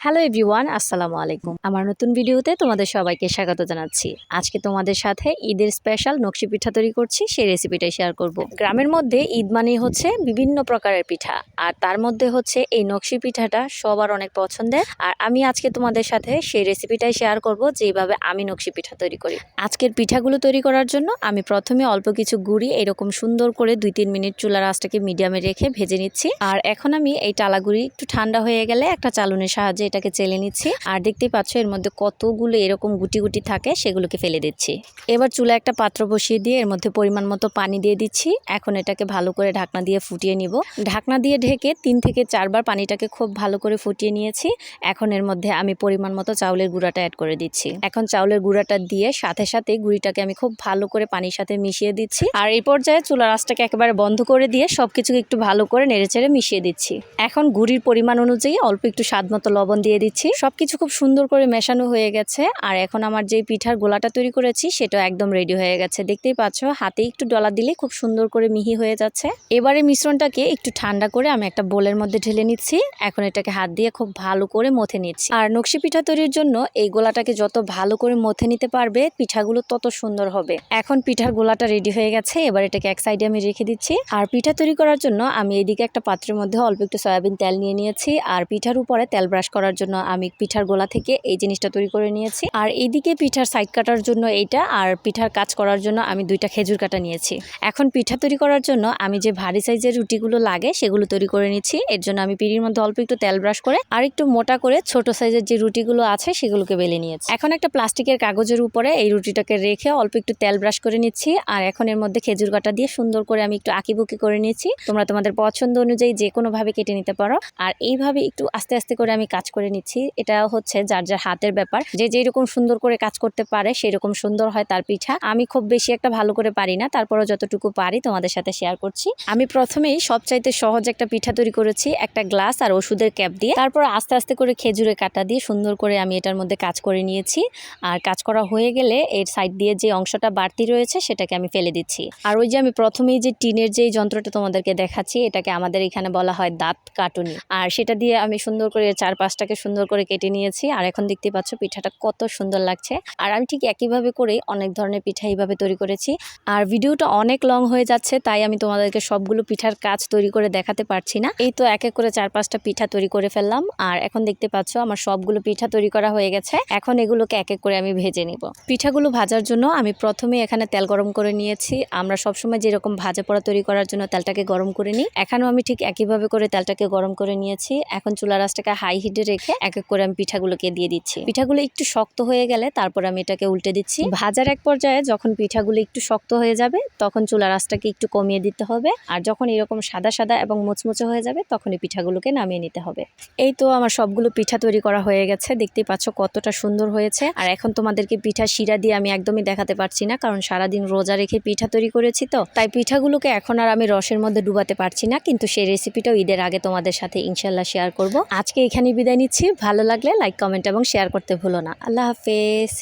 Hello everyone, আসসালামু আলাইকুম। আমার নতুন ভিডিওতে তোমাদের সবাইকে স্বাগত জানাচ্ছি। আজকে তোমাদের সাথে ঈদের স্পেশাল নকশি পিঠা তৈরি করছি, সেই রেসিপিটাই শেয়ার করব। গ্রামের মধ্যে ঈদ মানে হচ্ছে বিভিন্ন প্রকারের পিঠা, আর তার মধ্যে হচ্ছে এই নকশি পিঠাটা সবার অনেক পছন্দের। আর আমি আজকে তোমাদের সাথে সেই রেসিপিটাই শেয়ার করব, যেভাবে আমি নকশি পিঠা তৈরি করি। আজকের পিঠাগুলো তৈরি করার জন্য আমি প্রথমে অল্প কিছু গুড়ি, এরকম সুন্দর করে দুই তিন মিনিট চুলার আঁচটাকে মিডিয়ামে রেখে ভেজে নিচ্ছি। আর এখন আমি এই টালাগুড়ি একটু ঠান্ডা হয়ে গেলে একটা চালুনের সাহায্যে এটাকে চেলে নিচ্ছি। আর দেখতেই পাচ্ছ এর মধ্যে কতগুলো এরকম গুটি গুটি থাকে, সেগুলোকে ফেলে দিচ্ছি। এবার চুলা একটা পাত্র বসিয়ে দিয়ে এর মধ্যে পরিমাণ মতো পানি দিয়ে দিচ্ছি। এখন এটাকে ভালো করে ঢাকনা দিয়ে ফুটিয়ে নিব। ঢাকনা দিয়ে ঢেকে তিন থেকে চারবার পানিটাকে খুব ভালো করে ফুটিয়ে নিয়েছি। এখন এর মধ্যে আমি পরিমাণ মতো চাউলের গুঁড়াটা অ্যাড করে দিচ্ছি। এখন চাউলের গুঁড়াটা দিয়ে সাথে সাথে গুঁড়িটাকে আমি খুব ভালো করে পানির সাথে মিশিয়ে দিচ্ছি। আর এই পর্যায়ে চুলার আঁচটাকে একেবারে বন্ধ করে দিয়ে সবকিছুকে একটু ভালো করে নেড়েচেড়ে মিশিয়ে দিচ্ছি। এখন গুড়ির পরিমাণ অনুযায়ী অল্প একটু স্বাদ মতো লবণ দিয়ে দিচ্ছি। সবকিছু খুব সুন্দর করে মেশানো হয়ে গেছে। আর এখন আমার যে পিঠার গোলাটা তৈরি করেছি সেটা একদম রেডি হয়ে গেছে। দেখতেই পাচ্ছ, হাতে একটু ডলা দিলে খুব সুন্দর করে মিহি হয়ে যাচ্ছে। এবারে মিশ্রণটাকে একটু ঠান্ডা করে আমি একটা বোলের মধ্যে ঢেলে নিচ্ছি। এখন এটাকে হাত দিয়ে খুব ভালো করে মথে নিচ্ছি। আর নকশি পিঠা তৈরির জন্য এই গোলাটাকে যত ভালো করে মথে নিতে পারবে, পিঠাগুলো তত সুন্দর হবে। এখন পিঠার গোলাটা রেডি হয়ে গেছে। এবার এটাকে এক সাইডে আমি রেখে দিচ্ছি। আর পিঠা তৈরি করার জন্য আমি এদিকে একটা পাত্রের মধ্যে অল্প একটু সয়াবিন তেল নিয়ে নিয়েছি। আর পিঠার উপরে তেল ব্রাশ করার জন্য আমি পিঠার গোলা থেকে এই জিনিসটা তৈরি করে নিয়েছি। আর এইদিকে পিঠার সাইড কাটার জন্য এইটা আর পিঠার কাজ করার জন্য আমি দুইটা খেজুর কাটা নিয়েছি। এখন পিঠা তৈরি করার জন্য আমি যে ভারী সাইজের রুটিগুলো লাগে সেগুলো তৈরি করে নিচ্ছি। এর জন্য আমি পিড়ির মধ্যে অল্প একটু তেল ব্রাশ করে আর একটু মোটা করে ছোট সাইজের যে রুটিগুলো আছে সেগুলোকে বেলে নিয়েছি। এখন একটা প্লাস্টিকের কাগজের উপরে এই রুটিটাকে রেখে অল্প একটু তেল ব্রাশ করে নিচ্ছি আর এখন এর মধ্যে খেজুর কাটা দিয়ে সুন্দর করে আমি একটু আঁকিবুকি করে নিয়েছি তোমরা তোমাদের পছন্দ অনুযায়ী যে কোনো ভাবে কেটে নিতে পারো। আর এইভাবে একটু আস্তে আস্তে করে আমি কাজ করে নিচ্ছি। এটা হচ্ছে যার যার হাতের ব্যাপার। যে যেরকম সুন্দর করে কাজ করতে পারে, সেরকম সুন্দর হয় তার পিঠা। আমি খুব বেশি একটা ভালো করে পারি না, তারপরও যতটুকু পারি তোমাদের সাথে শেয়ার করছি। আমি প্রথমেই সবচাইতে সহজ একটা পিঠা তৈরি করেছি, একটা গ্লাস আর ওষুধের ক্যাপ দিয়ে। তারপর আস্তে আস্তে করে খেজুরের কাটা দিয়ে সুন্দর করে আমি এটার মধ্যে কাজ করে নিয়েছি। আর কাজ করা হয়ে গেলে এর সাইড দিয়ে যে অংশটা বাড়তি রয়েছে, সেটাকে আমি ফেলে দিচ্ছি। আর ওই যে আমি প্রথমেই যে টিনের যে যন্ত্রটা তোমাদেরকে দেখাচ্ছি, এটাকে আমাদের এখানে বলা হয় দাঁত কাটুনি। আর সেটা দিয়ে আমি সুন্দর করে এর চারপাশটাকে সুন্দর করে কেটে নিয়েছি। আর এখন দেখতে পাচ্ছ পিঠাটা কত সুন্দর লাগছে। আর আমি ঠিক একইভাবে করেই অনেক ধরনের পিঠা এইভাবে তৈরি করেছি। আর ভিডিওটা অনেক লং হয়ে যাচ্ছে, তাই আমি তোমাদেরকে সবগুলো পিঠার কাজ তৈরি করে দেখাতে পারছি না। এই তো এক এক করে চার পাঁচটা পিঠা তৈরি করে ফেললাম। আর এখন দেখতে পাচ্ছ আমার সবগুলো পিঠা তৈরি করা হয়ে গেছে। এখন এগুলোকে এক এক করে আমি ভেজে নিব। পিঠাগুলো ভাজার জন্য আমি প্রথমে এখানে তেল গরম করে নিয়েছি। আমরা সবসময় যেরকম ভাজা পোড়া তৈরি করার জন্য তেলটাকে গরম করে নিই। এখানেও আমি ঠিক একইভাবে করে তেলটাকে গরম করে নিয়েছি। এখন চুলা রাসটাকে হাই হিটে রেখে এক এক করে আমি পিঠাগুলোকে দিয়ে দিচ্ছি। পিঠাগুলো একটু শক্ত হয়ে গেলে তারপর আমি এটাকে উল্টে দিচ্ছি। ভাজার এক পর্যায়ে যখন পিঠাগুলো একটু শক্ত হয়ে যাবে, তখন চুলা রাসটাকে একটু কমিয়ে দিতে হবে। আর যখন এরকম সাদা সাদা এবং মুচমুচে হয়ে যাবে তখন এই পিঠাগুলোকে নামিয়ে নিতে হবে। এই তো আমার সবগুলো পিঠা তৈরি করা হয়ে গেছে। দেখতেই পাচ্ছ কতটা সুন্দর হয়েছে। আর এখন তোমাদেরকে পিঠা শিরা দিয়ে আমি একদমই দেখাতে পারছি না, কারণ সারাদিন রোজা রেখে পিঠা তৈরি করেছি তো। তাই পিঠাগুলোকে এখন আর আমি রসের মধ্যে ডুবাতে পারছি না, কিন্তু সেই রেসিপিটাও ঈদের আগে তোমাদের সাথে ইনশাল্লাহ শেয়ার করব। আজকে এখানে বিদায় নিচ্ছি ভালো লাগলে লাইক কমেন্ট এবং শেয়ার করতে ভুলো না। আল্লাহ হাফেজ।